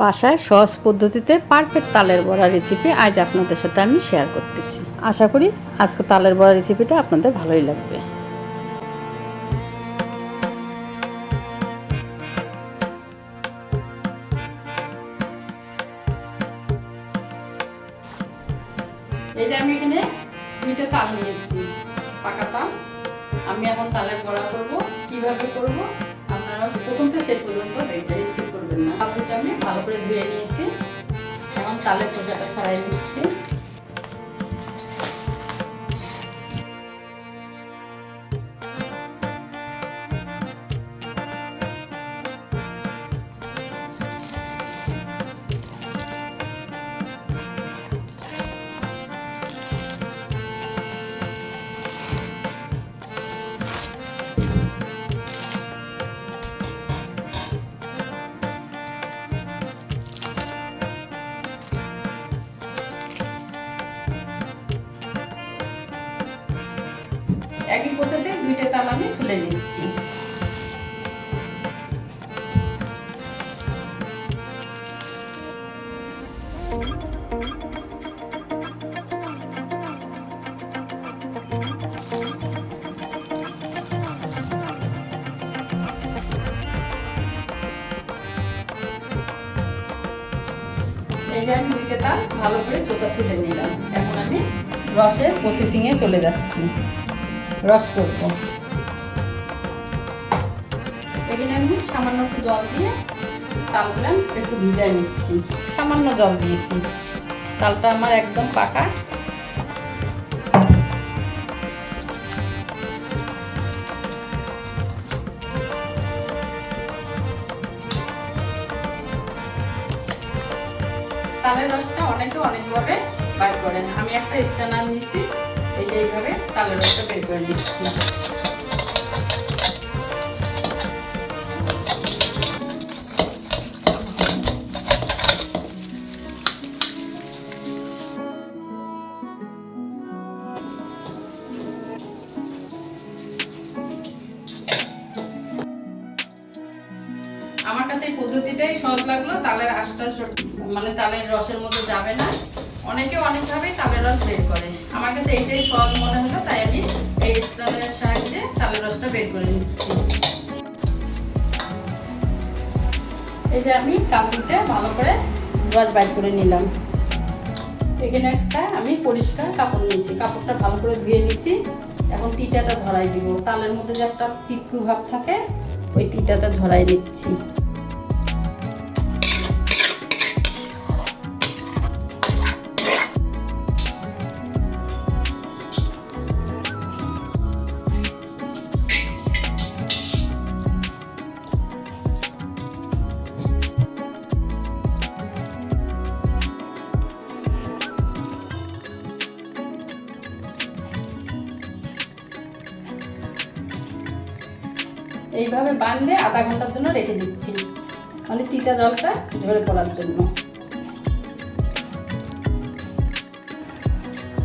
বাসায় সহজ পদ্ধতিতে পারফেক্ট তালের বড়া রেসিপি আজ আপনাদের সাথে আমি শেয়ার করতেছি। আশা করি আজকে তালের বড়া রেসিপিটা আপনাদের ভালোই লাগবে। এই যে আমি এখানে দুইটা তাল নিয়ে এসেছি পাকা তাল। আমি এখন তালের বড়া করব, কীভাবে করব আপনারা প্রথম থেকে শেষ পর্যন্ত দেখবেন না আমি ভালো করে ধুয়ে নিয়েছি। এখন তালের খোসাটা সারাই নিচ্ছি একই প্রসেসে দুইটা তাল আমি ছুলে নিচ্ছি। দুইটা ভালো করে চোখা ছুলে নিলাম। এখন আমি রসের প্রসেসিংয়ে চলে যাচ্ছি। রস করব। সামান্য একটু জল দিয়ে তালগুলো একটু নিচ্ছি। সামান্য জল দিয়েছি। তালটা আমার একদম পাকা। তালের রসটা অনেকে অনেকভাবে বার করেন। আমি একটা স্ট্যান্ডার নিয়েছি। এই এইভাবে বের করে আমার কাছে এই পদ্ধতিটাই সহজ লাগল, তালের আশটা মানে তালের রসের মধ্যে যাবে না। অনেকে অনেকভাবেই তালের রস বের করে। আমার কাছে এইটাই সহজ মনে হলো, তাই আমি এই স্টানের সাহায্যে তালের রসটা বের করে নিচ্ছি। এই যে আমি কাপড়টা ভালো করে রস বাইর করে নিলাম। এখানে একটা আমি পরিষ্কার কাপড় নিয়েছি। কাপড়টা ভালো করে ধুয়ে নিছি এখন তিতাটা ধরাই দিব। তালের মধ্যে যে একটা তিক্তু ভাব থাকে, ওই তিতাটা ধরাই নিচ্ছি। বাঁধলে আধা ঘণ্টার জন্য রেখে দিচ্ছি। মানে তিতা জলটা ঝরে পড়ার জন্য।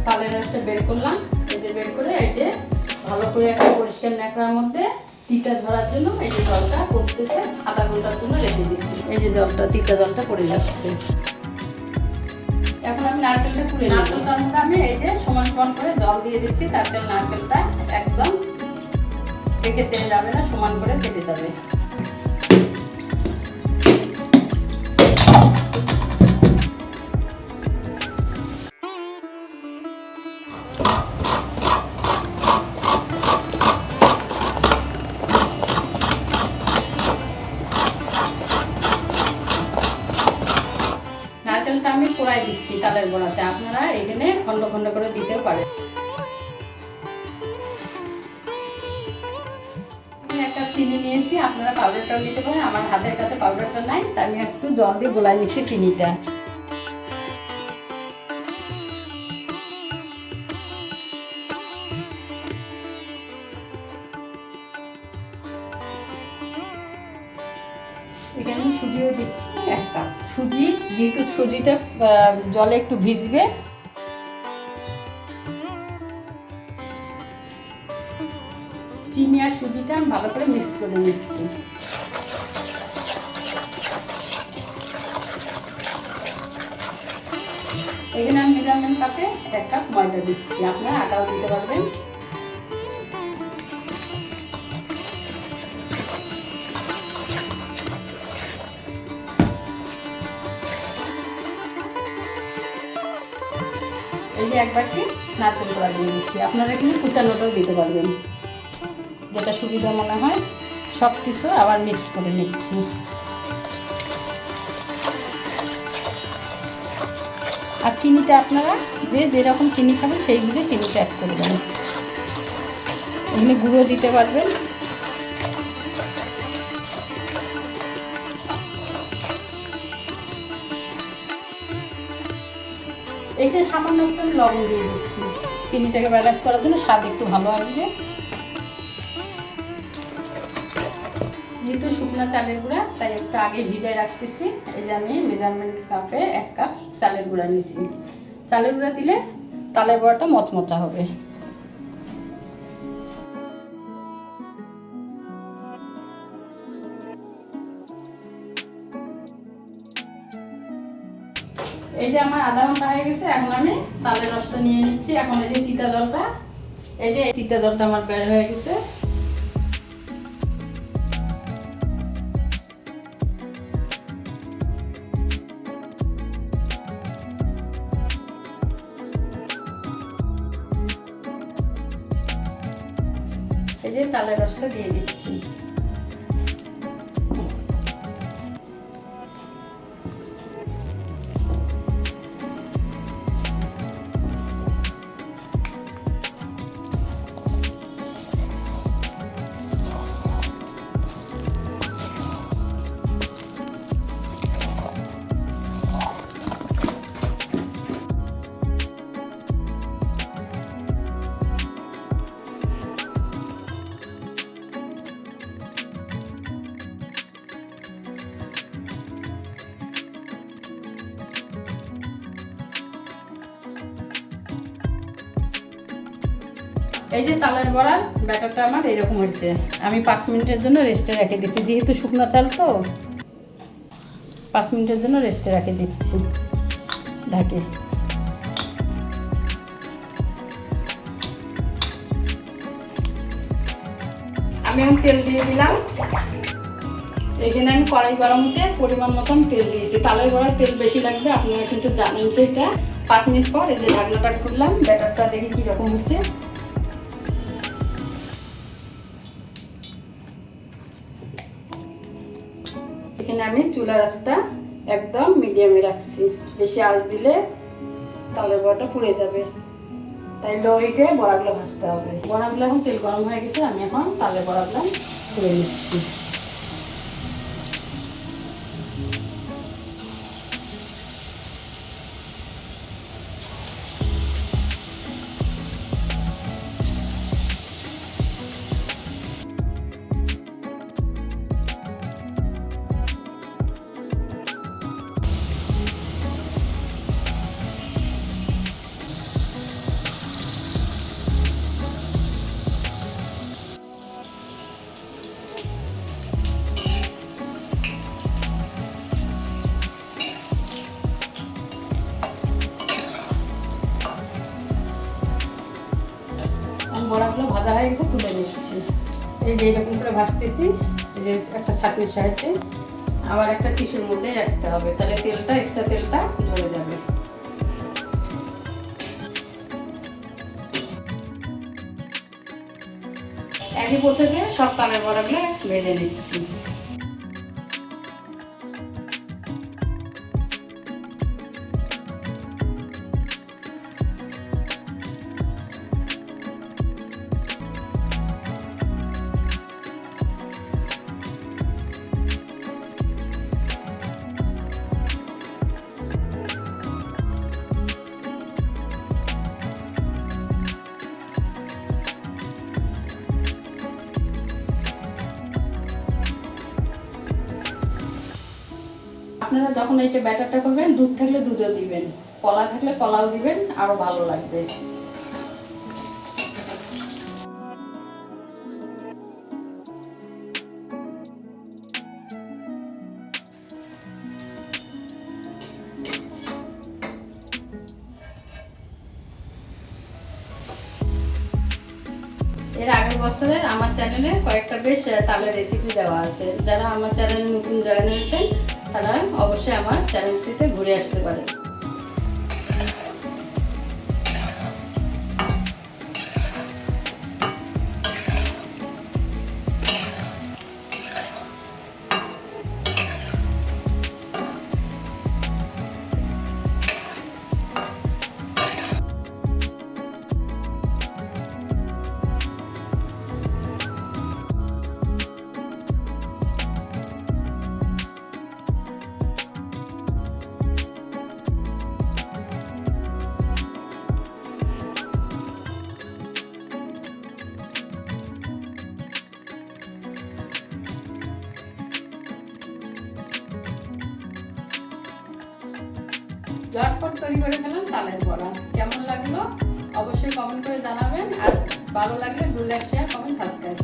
তালের রসটা বের করলাম। এই যে বের করে এই যে ভালো করে একটা পরিষ্কার ন্যাকড়ার মধ্যে তিতা ধরার জন্য এই যে জলটা পড়তেছে আধা ঘণ্টার জন্য রেখে দিচ্ছি। এই যে জলটা তিতা জলটা পড়ে যাচ্ছে। এখন আমি নারকেলটা পুড়ে নারকেলটার মধ্যে আমি এই যে সমান সমান করে জল দিয়ে দিচ্ছি তারপরে নারকেলটা একদম যাবে না, সমান করে কেটে যাবে। নারকেলটা আমি কোড়াই দিচ্ছি তাদের গোড়াতে আপনারা এখানে খন্ড খন্ড করে দিতেও পারেন। চিনি নিয়েছি, আপনারা পাউডারটাও নিতে পারেন, আমার হাতের কাছে পাউডারটা নাই তাই আমি একটু জল দিয়ে গোলাই নিচ্ছি চিনিটা। এখানে সুজিও দিচ্ছি, এক কাপ। সুজি, যেহেতু সুজিটা জলে একটু ভিজবে চিনি আর সুজিটা আমি ভালো করে মিক্স করে নিচ্ছি। এখানে আমি মেজারমেন্ট কাপে এক কাপ ময়দা দিচ্ছি। আপনারা আটাও দিতে পারবেন। এই যে এক বাটি নারকেল কড়া দিয়ে দিচ্ছি। আপনারা কিন্তু কুচানোটাও দিতে পারবেন। যেটা সুবিধা মনে হয় সব কিছু আবার মিক্সড করে নিচ্ছি। আর চিনিটা আপনারা যে যেরকম চিনি খাবেন সেই বুঝে চিনিটা অ্যাড করে দেবেন। এখানে গুঁড়ো দিতে পারবেন। এখানে সামান্য একটু লবণ দিয়ে দিচ্ছি। চিনিটাকে ব্যালেন্স করার জন্য স্বাদ একটু ভালো আসবে। যেহেতু শুকনো চালের গুঁড়া, তাই একটু আগে ভিজায় রাখতেছি। এই যে আমি মেজারমেন্ট কাপে এক কাপ চালের গুঁড়া নিছি চালের গুঁড়া দিলে তালের বড়াটা মচমচা হবে। এই যে আমার আধা ঘণ্টা হয়ে গেছে, এখন আমি তালের রসটা নিয়ে নিচ্ছি। এখন এই যে তিতা জলটা, এই যে তিতা জলটা আমার বের হয়ে গেছে। এই যে তালের রসটা দিয়ে দিচ্ছি। এই যে তালের বড়ার ব্যাটারটা আমার এরকম হয়েছে। আমি পাঁচ মিনিটের জন্য রেস্টে রেখে দিচ্ছি। যেহেতু শুকনো চাল তো, পাঁচ মিনিটের জন্য রেস্টে রেখে দিচ্ছি ঢাকে। আমি এখন তেল দিয়ে দিলাম। এখানে আমি কড়াই গরম হচ্ছে, পরিমাণ মতন তেল দিয়েছি। তালের বড়ার তেল বেশি লাগবে, আপনারা কিন্তু জানেন সেটা পাঁচ মিনিট পর এই যে ঢাকনাটা খুললাম, ব্যাটারটা দেখি কীরকম হচ্ছে। এখানে আমি চুলার আঁচটা একদম মিডিয়ামে রাখছি। বেশি আঁচ দিলে তালের বড়াটা পুড়ে যাবে। তাই লো হিটে বড়াগুলো ভাজতে হবে। বড়াগুলো এখন তেল গরম হয়ে গেছে, আমি এখন তালের বড়াগুলো পুড়ে নিচ্ছি। ভাজা হয়ে গেছে তুলে নিচ্ছি এই যে এরকম করে ভাজতেছি, এই যে একটা ছাঁকনির সাহায্যে। আবার একটা টিস্যুর মধ্যে রাখতে হবে, তাহলে তেলটা এক্সট্রা তেলটা ঝরে যাবে। একই প্রথমে সব তালের বড়াগুলো ভেজে নিচ্ছি। যখন এইটা ব্যাটারটা করবেন, দুধ থাকলে দুধও দিবেন, কলা থাকলে কলাও দিবেন আরও ভালো লাগবে। এর আগের বছরের আমার চ্যানেলে কয়েকটা বেশ তালের রেসিপি দেওয়া আছে। যারা আমার চ্যানেলে নতুন জয়েন হয়েছেন তারা অবশ্যই আমার চ্যানেলটিতে ঘুরে আসতে পারেন। ঝটপট তৈরি করে ফেলাম তালের বড়া। কেমন লাগল? অবশ্যই কমেন্ট করে জানাবেন, আর ভালো লাগলে ডু শেয়ার কমেন্ট সাবস্ক্রাইব